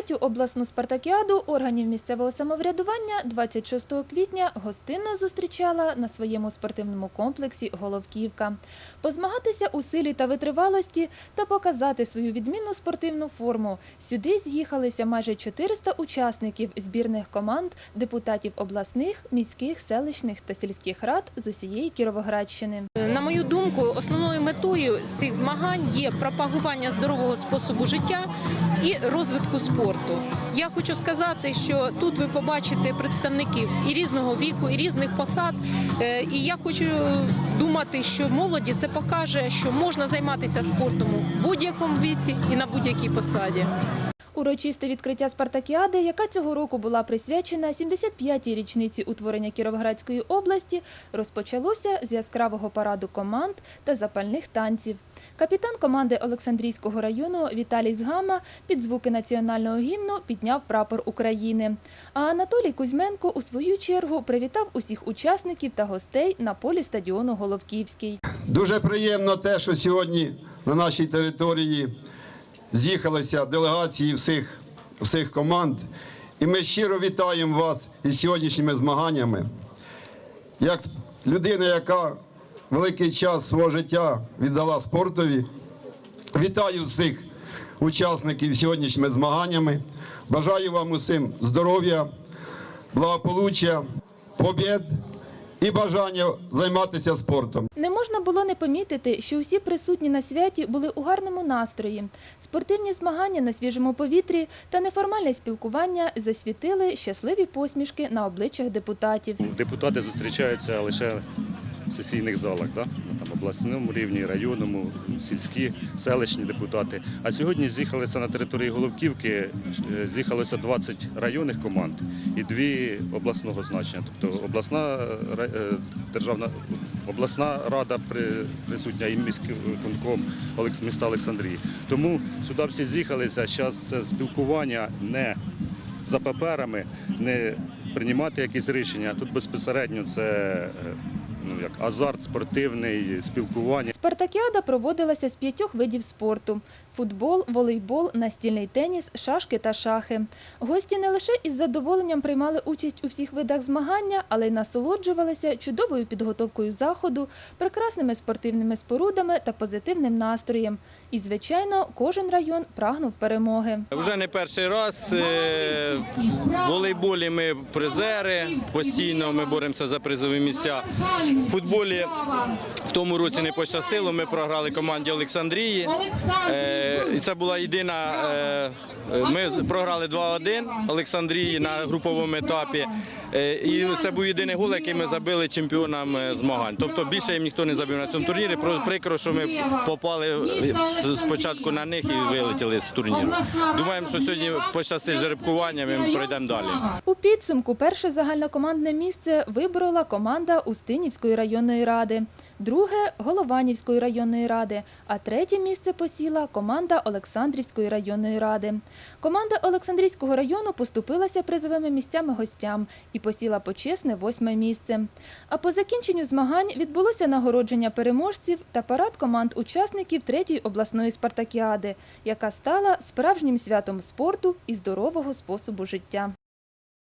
Третю обласну спартакіаду органів місцевого самоврядування 26 квітня гостинно зустрічала на своєму спортивному комплексі Головківка. Позмагатися у силі та витривалості та показати свою відмінну спортивну форму. Сюди з'їхалися майже 400 учасників збірних команд, депутатів обласних, міських, селищних та сільських рад з усієї Кіровоградщини. На мою думку, основною метою цих змагань є пропагування здорового способу життя і розвитку спорту. Я хочу сказати, що тут ви побачите представників і різного віку, і різних посад. Е, І я хочу думати, що молоді це покаже, що можна займатися спортом у будь-якому віці і на будь-якій посаді. Урочисте відкриття спартакіади, яка цього року була присвячена 75-й річниці утворення Кіровоградської області, розпочалося з яскравого параду команд та запальних танців. Капітан команди Олександрійського району Віталій Згама під звуки національного гімну підняв прапор України. А Анатолій Кузьменко у свою чергу привітав усіх учасників та гостей на полі стадіону Головківський. Дуже приємно те, що сьогодні на нашій території з'їхалися делегації всіх, всіх команд. І ми щиро вітаємо вас із сьогоднішніми змаганнями. Як людина, яка великий час свого життя віддала спортові, вітаю всіх учасників сьогоднішніми змаганнями. Бажаю вам усім здоров'я, благополуччя, побєд і бажання займатися спортом. Не можна було не помітити, що всі присутні на святі були у гарному настрої. Спортивні змагання на свіжому повітрі та неформальне спілкування засвітили щасливі посмішки на обличчях депутатів. Депутати зустрічаються лише сесійних залах, да? Ну, там обласному рівні, районному, сільські, селищні депутати. А сьогодні з'їхалися на території Головківки, е, з'їхалося 20 районних команд і дві обласного значення. Тобто обласна е, державна обласна рада при- присутня і міський Олекс- міста Олександрії. Тому сюди всі з'їхалися. Зараз спілкування не за паперами, не приймати якісь рішення. Тут безпосередньо це е, ну, як азарт спортивний, спілкування. Спартакіада проводилася з п'ятьох видів спорту: футбол, волейбол, настільний теніс, шашки та шахи. Гості не лише із задоволенням приймали участь у всіх видах змагання, але й насолоджувалися чудовою підготовкою заходу, прекрасними спортивними спорудами та позитивним настроєм. І, звичайно, кожен район прагнув перемоги. Вже не перший раз. е, В волейболі ми призери, постійно ми боремося за призові місця. В футболі в тому році не пощастило, ми програли команді Олександрії. Е, це була єдина. е, Ми програли 2-1 Олександрії на груповому етапі. Е, І це був єдиний гол, який ми забили чемпіонам е, змагань. Тобто більше їм ніхто не забив на цьому турнірі. Прикро, що ми попали спочатку на них і вилетіли з турніру. Думаємо, що сьогодні пощастить з жеребкуванням ми пройдемо далі. У підсумку перше загальнокомандне місце виборола команда Устинівської районної ради, друге Голованівської районної ради, а третє місце посіла команда Олександрівської районної ради. Команда Олександрійського району поступилася призовими місцями гостям і посіла почесне восьме місце. А по закінченню змагань відбулося нагородження переможців та парад команд учасників третьої обласної спартакіади, яка стала справжнім святом спорту і здорового способу життя.